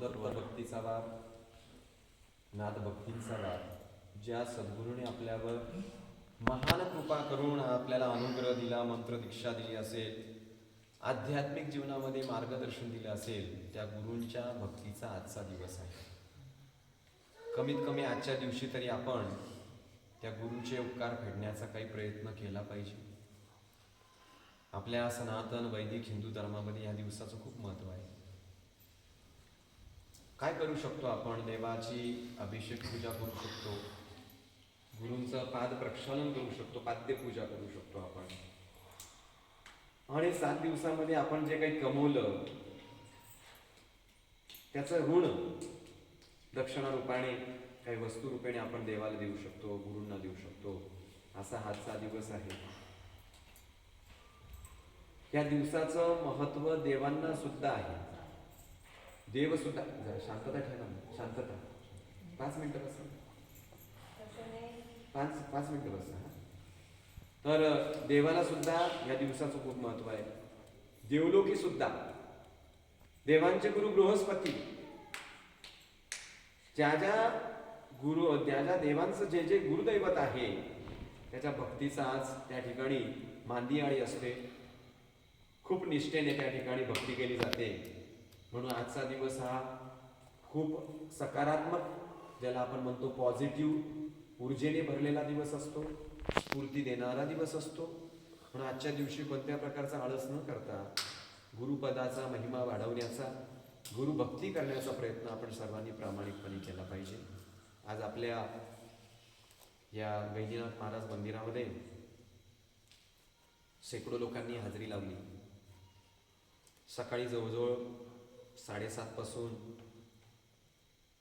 भक्तीचा वार. नाद भक्तींचा वार ज्या सद्गुरूने आपल्यावर महान कृपा करून आपल्याला अनुग्रह दिला मंत्र दीक्षा दिली असेल आध्यात्मिक जीवनामध्ये मार्गदर्शन दिलं असेल त्या गुरूंच्या भक्तीचा आजचा दिवस आहे. कमीत कमी आजच्या दिवशी तरी आपण त्या गुरूंचे उपकार फेडण्याचा काही प्रयत्न केला पाहिजे. आपल्या सनातन वैदिक हिंदू धर्मामध्ये या दिवसाचं खूप महत्त्व आहे. काय करू शकतो आपण? देवाची अभिषेक पूजा करू शकतो. गुरूंचं पाद प्रक्षालन करू शकतो पाद्य पूजा करू शकतो आपण. आणि सात दिवसामध्ये आपण जे काही कमवलं त्याचं ऋण दक्षिणा रूपाने काही वस्तूरुपाने आपण देवाला देऊ शकतो गुरूंना देऊ शकतो. असा हातचा दिवस आहे. या दिवसाचं महत्त्व देवांना सुद्धा आहे. देव सुद्धा जरा शांतता ठेवा शांतता. पाच मिनिटं बसा. पाच पाच मिनिटं बसा तर देवाला सुद्धा या दिवसाचं खूप महत्त्व आहे. देवलोकी सुद्धा. देवांचे गुरु बृहस्पती. ज्या ज्या गुरु ज्या ज्या देवांचं जे जे गुरुदैवत आहे त्याच्या भक्तीचा आज त्या ठिकाणी मांदियाळी असते. खूप निष्ठेने त्या ठिकाणी भक्ती केली जाते. म्हणून आजचा दिवस हा खूप सकारात्मक ज्याला आपण म्हणतो पॉझिटिव्ह ऊर्जेने भरलेला दिवस असतो स्फूर्ती देणारा दिवस असतो. म्हणून आजच्या दिवशी कोणत्या प्रकारचा आळस न करता गुरुपदाचा महिमा वाढवण्याचा गुरुभक्ती करण्याचा प्रयत्न आपण सर्वांनी प्रामाणिकपणे केला पाहिजे. आज आपल्या या वैद्यनाथ महाराज मंदिरामध्ये शेकडो लोकांनी हजेरी लावली. सकाळी जवळजवळ साडेसातपासून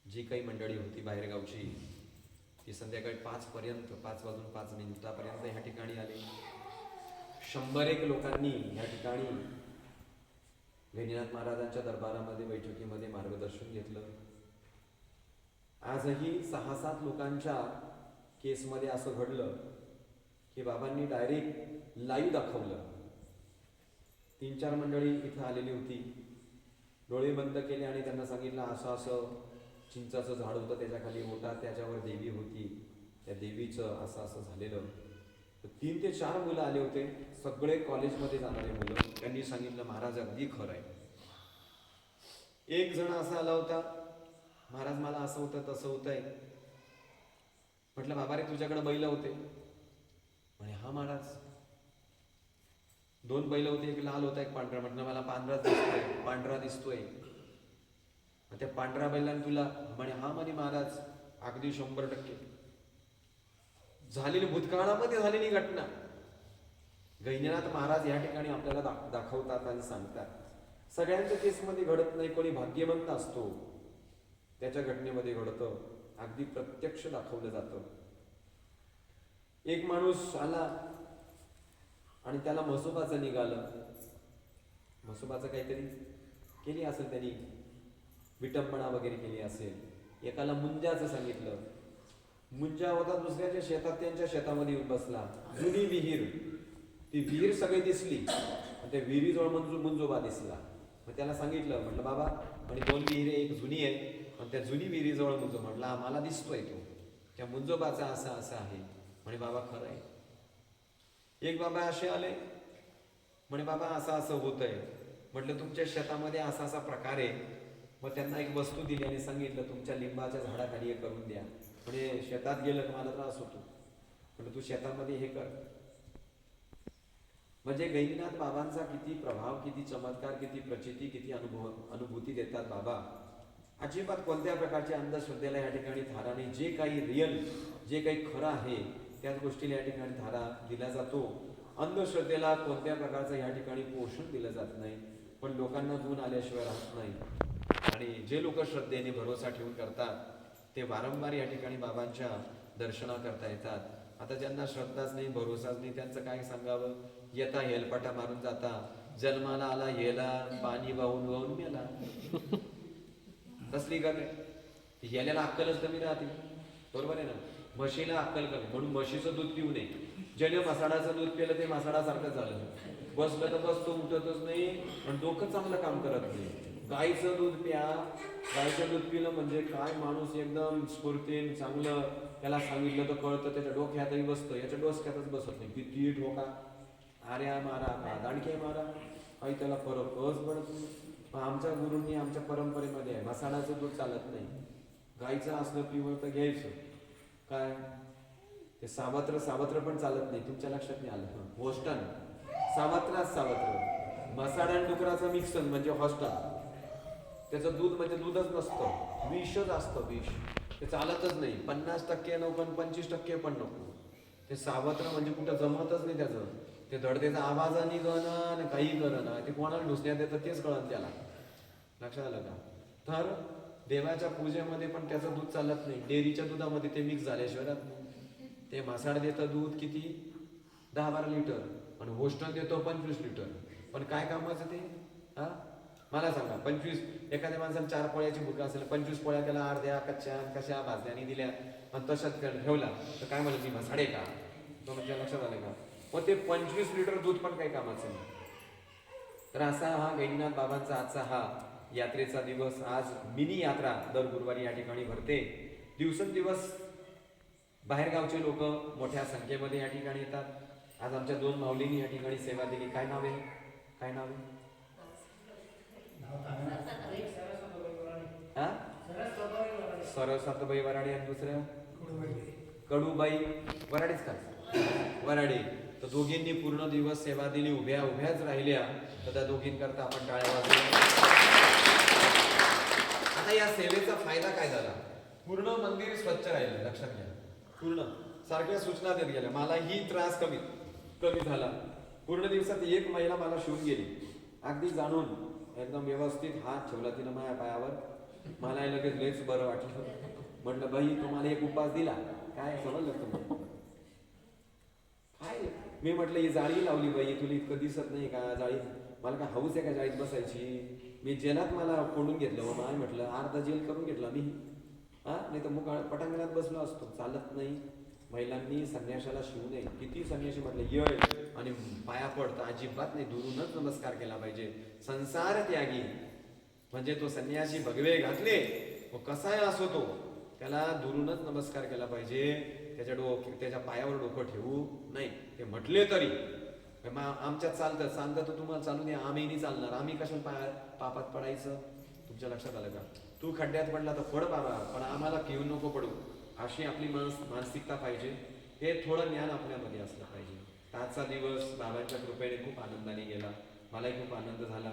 जी काही मंडळी होती बाहेरगावची ती संध्याकाळी पाचपर्यंत पाच वाजून पाच मिनिटापर्यंत ह्या ठिकाणी आली. शंभर एक लोकांनी ह्या ठिकाणी गैनीनाथ महाराजांच्या दरबारामध्ये बैठकीमध्ये मार्गदर्शन घेतलं. आजही सहा सात लोकांच्या केसमध्ये असं घडलं की बाबांनी डायरेक्ट लाईव्ह दाखवलं. तीन चार मंडळी इथं आलेली होती. डोळे बंद केले आणि त्यांना सांगितलं असं असं चिंचाचं झाड होतं त्याच्याखाली होता त्याच्यावर देवी होती. त्या देवीचं असं असं झालेलं. तर तीन ते चार मुलं आले होते. सगळे कॉलेजमध्ये जाणारे मुलं. त्यांनी सांगितलं महाराज अगदी खरं आहे. एक जण असा आला होता महाराज मला असं होतं तसं होतंय. म्हटलं बाबा रे तुझ्याकडे बैल होते. म्हणे हा महाराज दोन बैल होते एक लाल होता एक पांढरा. म्हटलं मला पांढरा दिसतोय पांढरा दिसतोय. मग त्या पांढऱ्या बैलांनी तुला म्हणे हा म्हणे महाराज अगदी शंभर टक्के. झालेली भूतकाळामध्ये झालेली घटना. गैनीनाथ महाराज या ठिकाणी आपल्याला दाख दाखवतात आणि सांगतात. सगळ्यांच्या केसमध्ये घडत नाही कोणी भाग्यवंत असतो त्याच्या घटनेमध्ये घडतं. अगदी प्रत्यक्ष दाखवलं जातं. एक माणूस आला आणि त्याला म्हसोबाचं निघालं. म्हसोबाचं काहीतरी केली असेल त्यांनी. विटंबना वगैरे केली असेल. एकाला मुंजाचं सांगितलं. मुंजा होता दुसऱ्याच्या शेतात त्यांच्या शेतामध्ये येऊन बसला. जुनी विहीर. ती विहीर सगळी दिसली. आणि त्या विहिरीजवळ मंजू मुंजोबा दिसला. मग त्याला सांगितलं म्हटलं बाबा म्हणजे दोन विहिरी एक जुनी आहे. आणि त्या जुनी विहिरीजवळ मुंजो म्हटलं आम्हाला दिसतोय तो. त्या मुंजोबाचा असा असा आहे. म्हणे बाबा खरं आहे. एक बाबा असे आले म्हणे बाबा असं असं होत आहे म्हटलं तुमच्या शेतामध्ये असा असा प्रकार आहे. मग त्यांना एक वस्तू दिली आणि सांगितलं तुमच्या लिंबाच्या झाडाखाली हे करून द्या. म्हणजे शेतात गेलं की मला त्रास होतो? म्हणजे तू शेतामध्ये हे कर. म्हणजे गैनीनाथ बाबांचा किती प्रभाव किती चमत्कार किती प्रचिती किती अनुभव अनुभूती देतात बाबा. अजिबात कोणत्या प्रकारच्या अंधश्रद्धेला या ठिकाणी थारा नाही जे काही रिअल जे काही खरं आहे त्याच गोष्टीला या ठिकाणी धारा दिला जातो. अंधश्रद्धेला कोणत्या प्रकारचं या ठिकाणी पोषण दिलं जात नाही पण लोकांना गुण आल्याशिवाय राहत नाही. आणि जे लोक श्रद्धेने भरोसा ठेवून करतात ते वारंवार या ठिकाणी बाबांच्या दर्शना करता येतात. आता ज्यांना श्रद्धाच नाही भरोसाच नाही त्यांचं काय सांगावं? येता हेलपाटा मारून जाता. जन्माला आला येला पाणी वाहून वाहून मेला. तसली गण आहे अक्कलच कमी राहते. बरोबर आहे ना? म्हशीला अक्कल कमी म्हणून म्हशीचं दूध पिऊ नये. ज्याने मसाडाचं दूध पिलं ते मसाडासारखं झालं. बसलं तर बसतो उठतच नाही पण डोकं चांगलं काम करत नाही. गाईचं दूध प्या. गाईचं दूध पिलं म्हणजे काय माणूस एकदम स्फूर्तीन चांगलं त्याला सांगितलं तर कळतं त्याच्या डोक्यातही बसतं याच्या डोसक्यातच बसत नाही. किती ठोका आर्या मारा का दांडके मारा. काही त्याला फरकच पडत नाही. आमच्या गुरुंनी आमच्या परंपरेमध्ये आहे मसाल्याचं दूध चालत नाही. गाईचं असलं पिवळ तर घ्यायचं. काय? ते सावत्र सावत्र पण चालत नाही. तुमच्या लक्षात नाही आलं. होस्टन सावत्राच सावत्र. मसाला आणि डुकराचं मिक्सन म्हणजे हॉस्टन त्याचं दूध म्हणजे दूधच नसतं. विषच असतं विष. ते चालतच नाही. पन्नास टक्के नको पण पंचवीस टक्के पण नको. ते सावत्र म्हणजे कुठं जमतच नाही त्याचं. ते धडतेचा आवाजाने गणन काही करणं ते कोणाला ढुसण्यात येतं तेच कळत त्याला. लक्षात आलं का? तर देवाच्या पूजेमध्ये पण त्याचं दूध चालत नाही. डेअरीच्या दुधामध्ये ते मिक्स झाल्याशिवाय राहत नाही. ते मासाड देतं दूध किती? दहा बारा लिटर. आणि होस्टल देतो पंचवीस लिटर. पण काय कामाचं ते? हा? मला सांगा पंचवीस एखाद्या माणसाला चार पोळ्याची भूक असेल पंचवीस पोळ्या त्याला अर्ध्या कच्च्या कशा भाजल्याने दिल्या आणि तशाच ठेवला तर काय म्हणत ती म्हसाडे का? तो म्हणजे लक्षात आलं का? मग ते पंचवीस लिटर दूध पण काही कामाचं नाही. तर असा हा गैनाथ बाबांचा आजचा हा यात्रेचा दिवस आज मिनी यात्रा दर गुरुवारी या ठिकाणी भरते. दिवसेंदिवस बाहेरगावचे लोक मोठ्या संख्येमध्ये या ठिकाणी येतात. आज आमच्या दोन माऊलींनी या ठिकाणी सेवा दिली. काय नाव आहे? काय नाव आहे? हा? सरस्वतबाई वराडे आणि दुसऱ्या कडूबाई वराडेच का? वराडे. तर दोघींनी पूर्ण दिवस सेवा दिली. उभ्या उभ्याच राहिल्या. तर त्या दोघींकरता आपण टाळ्या वाजवल्या आता या सेवेचा फायदा काय झाला? पूर्ण मंदिर स्वच्छ राहिले लक्षात घ्या. पूर्ण. सारख्या सूचना देत गेल्या. मला ही त्रास कमी कमी झाला. पूर्ण दिवसात एक महिला मला शिवून गेली. अगदी जाणून एकदम व्यवस्थित हात ठेवला तिनं माझ्या पायावर. मला लगेच लेच बरं वाटलं. म्हटलं बाई तुम्हाला एक उपास दिला. काय? समजलं तुम्हाला? मी म्हटलं ही जाळी लावली बाई तुला इतकं दिसत नाही का? जाळी मला काय हौस आहे का जाळीत बसायची? मी जेलात मला कोंडून घेतलं बाबा मला म्हटलं अर्धा जेल करून घेतला मी. हा? नाही तर मुकाळ पटांगणात बसलो असतो चालत नाही. महिलांनी संन्याशाला शिवू नये. किती संन्याशी म्हटलं येळ. आणि पाया पडतं अजिबात नाही दुरूनच नमस्कार केला पाहिजे. संसार त्यागी. म्हणजे तो संन्याशी भगवे घातले. व कसाही असो तो? त्याला दुरूनच नमस्कार केला पाहिजे. त्याच्या डोक त्याच्या पायावर डोकं ठेवू नाही. ते म्हटले तरी. आमच्यात चालतं. चालतं तर तुम्हाला चालू द्या आम्ही नाही चालणार. आम्ही कशाला पाया पापात पडायचं? तुमच्या लक्षात आलं का? तू खड्ड्यात पडला तर पड बाबा. पण आम्हाला घेऊन नको पडू. अशी आपली मानस मानसिकता पाहिजे. हे थोडं ज्ञान आपल्यामध्ये असलं पाहिजे. आजचा दिवस बाबांच्या कृपेने खूप आनंदाने गेला. मलाही खूप आनंद झाला.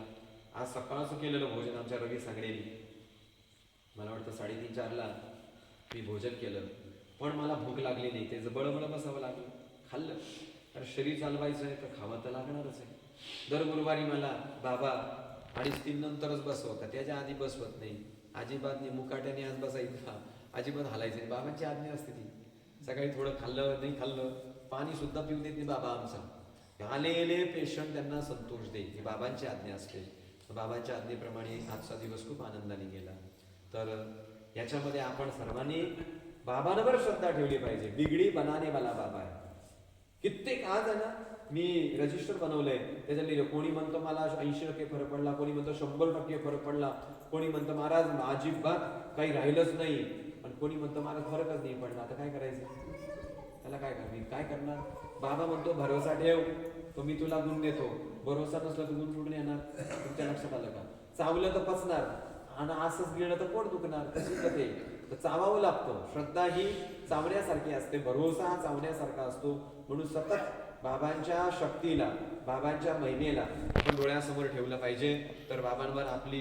आज सकाळचं केलेलं भोजन आमच्या रवी सांगडेनी. मला वाटतं साडेतीन चारला मी भोजन केलं. पण मला भूक लागली नाही. त्याचं बळबळ बसावं लागलं. खाल्लं. तर शरीर चालवायचं आहे तर खावं तर लागणारच आहे. दर गुरुवारी मला बाबा अडीच तीन नंतरच बसवता हो, त्याच्या आधी बसवत नाही. अजिबात नाही मुकाट्याने आज बसायचं अजिबात हालायचं नाही. बाबांची आज्ञा असते ती. सकाळी थोडं खाल्लं नाही खाल्लं पाणी सुद्धा पिऊ देत नाही बाबा आमचा. आलेले पेशंट त्यांना संतोष दे ही बाबांची आज्ञा असते. बाबांच्या आज्ञेप्रमाणे आजचा दिवस खूप आनंदाने गेला. तर याच्यामध्ये आपण सर्वांनी बाबांवर श्रद्धा ठेवली पाहिजे. बिगडी बनाने वाला बाबा आहे. कित्येक आज आहे ना मी रजिस्टर बनवलंय. त्याच्यात लिहिलं कोणी म्हणतो मला ऐंशी टक्के फरक पडला कोणी म्हणतो शंभर टक्के फरक पडला कोणी म्हणतं महाराज अजिबात काही राहिलंच नाही. पण कोणी म्हणतो मला फरकच नाही पडला. आता काय करायचं? त्याला काय कर काय करणार? बाबा म्हणतो भरोसा ठेव तो मी तुला गुण देतो. भरोसा नसला तर गुण कुठून येणार? तुमच्या लक्षात आलं का? चावलं तर पचणार. आणि असंच गेलं तर पोट दुखणार. कशी आहे. ते तर चावावं लागतं. श्रद्धा ही चावण्यासारखी असते. भरोसा हा चावण्यासारखा असतो. म्हणून सतत बाबांच्या शक्तीला बाबांच्या महिमेला आपण डोळ्यासमोर ठेवलं पाहिजे. तर बाबांवर आपली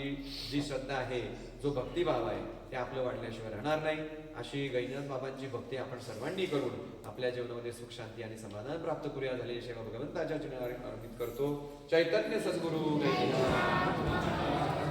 जी श्रद्धा आहे जो भक्तिभाव आहे ते आपलं वाढल्याशिवाय राहणार नाही. अशी गैनाथ बाबांची भक्ती आपण सर्वांनी करून आपल्या जीवनामध्ये सुख शांती आणि समाधान प्राप्त करूया. झालेली सेवा भगवंताच्या चरणी अर्पित करतो. चैतन्य सद्गुरु. गैनाथ